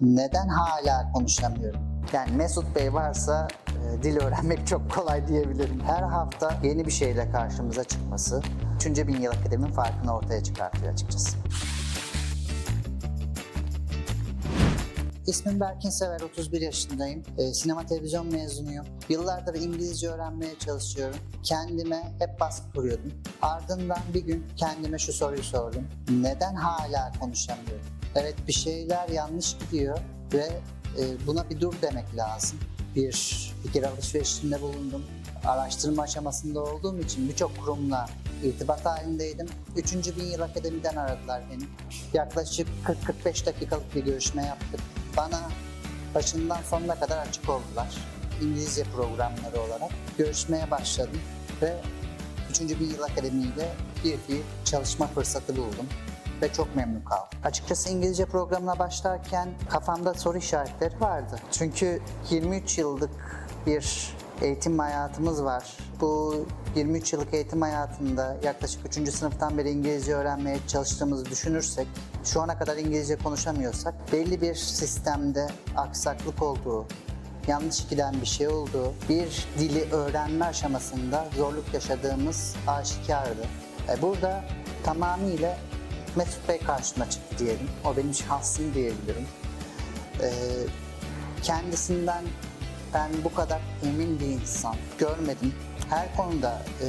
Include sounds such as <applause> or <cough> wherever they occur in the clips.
Neden hala konuşamıyorum? Yani Mesut Bey varsa e, dil öğrenmek <laughs> çok kolay diyebilirim. Her hafta yeni bir şeyle karşımıza çıkması 3. Bin Yıl Akademi'nin farkını ortaya çıkartıyor açıkçası. İsmim Berkin Sever, 31 yaşındayım. Ee, sinema televizyon mezunuyum. Yıllardır İngilizce öğrenmeye çalışıyorum. Kendime hep baskı kuruyordum. Ardından bir gün kendime şu soruyu sordum. Neden hala konuşamıyorum? Evet bir şeyler yanlış gidiyor ve e, buna bir dur demek lazım. Bir fikir alışverişinde bulundum. Araştırma aşamasında olduğum için birçok kurumla irtibat halindeydim. Üçüncü bin yıl akademiden aradılar beni. Yaklaşık 40-45 dakikalık bir görüşme yaptık. Bana başından sonuna kadar açık oldular. İngilizce programları olarak görüşmeye başladım ve 3. Bin Yıl Akademi ile bir çalışma fırsatı buldum ve çok memnun kaldım. Açıkçası İngilizce programına başlarken kafamda soru işaretleri vardı. Çünkü 23 yıllık bir eğitim hayatımız var. Bu 23 yıllık eğitim hayatında yaklaşık 3. sınıftan beri İngilizce öğrenmeye çalıştığımızı düşünürsek, şu ana kadar İngilizce konuşamıyorsak belli bir sistemde aksaklık olduğu, yanlış giden bir şey olduğu, bir dili öğrenme aşamasında zorluk yaşadığımız aşikardı. E, Burada tamamıyla Mesut Bey karşıma çıktı diyelim. O benim şahsım diyebilirim. E, kendisinden ben bu kadar emin bir insan görmedim. Her konuda e,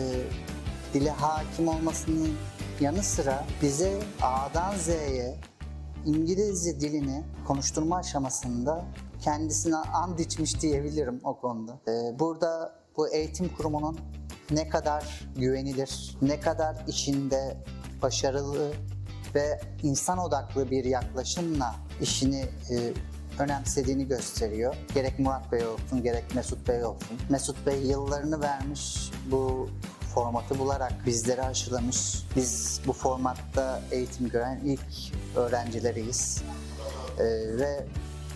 dile hakim olmasının yanı sıra bize A'dan Z'ye İngilizce dilini konuşturma aşamasında kendisine and içmiş diyebilirim o konuda. E, burada bu eğitim kurumunun ne kadar güvenilir, ne kadar içinde başarılı ve insan odaklı bir yaklaşımla işini e, önemsediğini gösteriyor. Gerek Murat Bey olsun, gerek Mesut Bey olsun. Mesut Bey yıllarını vermiş bu formatı bularak bizleri aşılamış. Biz bu formatta eğitim gören ilk öğrencileriyiz. Ee, ve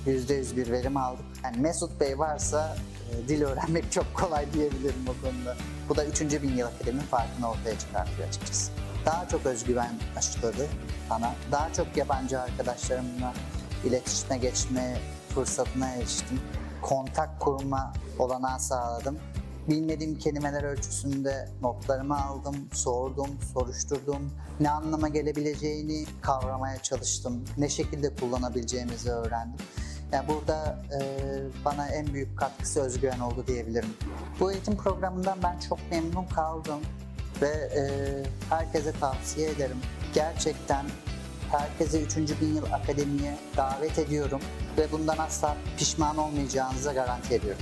%100 bir verim aldık. Yani Mesut Bey varsa e, dil öğrenmek çok kolay diyebilirim o konuda. Bu da 3. Bin Yıl Akademi farkını ortaya çıkartıyor açıkçası. Daha çok özgüven aşıladı bana. Daha çok yabancı arkadaşlarımla iletişime geçme fırsatına eriştim. Kontak kurma olanağı sağladım. Bilmediğim kelimeler ölçüsünde notlarımı aldım, sordum, soruşturdum. Ne anlama gelebileceğini kavramaya çalıştım. Ne şekilde kullanabileceğimizi öğrendim. Yani burada e, bana en büyük katkısı özgüven oldu diyebilirim. Bu eğitim programından ben çok memnun kaldım ve e, herkese tavsiye ederim. Gerçekten herkese 3. Bin Yıl Akademi'ye davet ediyorum ve bundan asla pişman olmayacağınıza garanti ediyorum.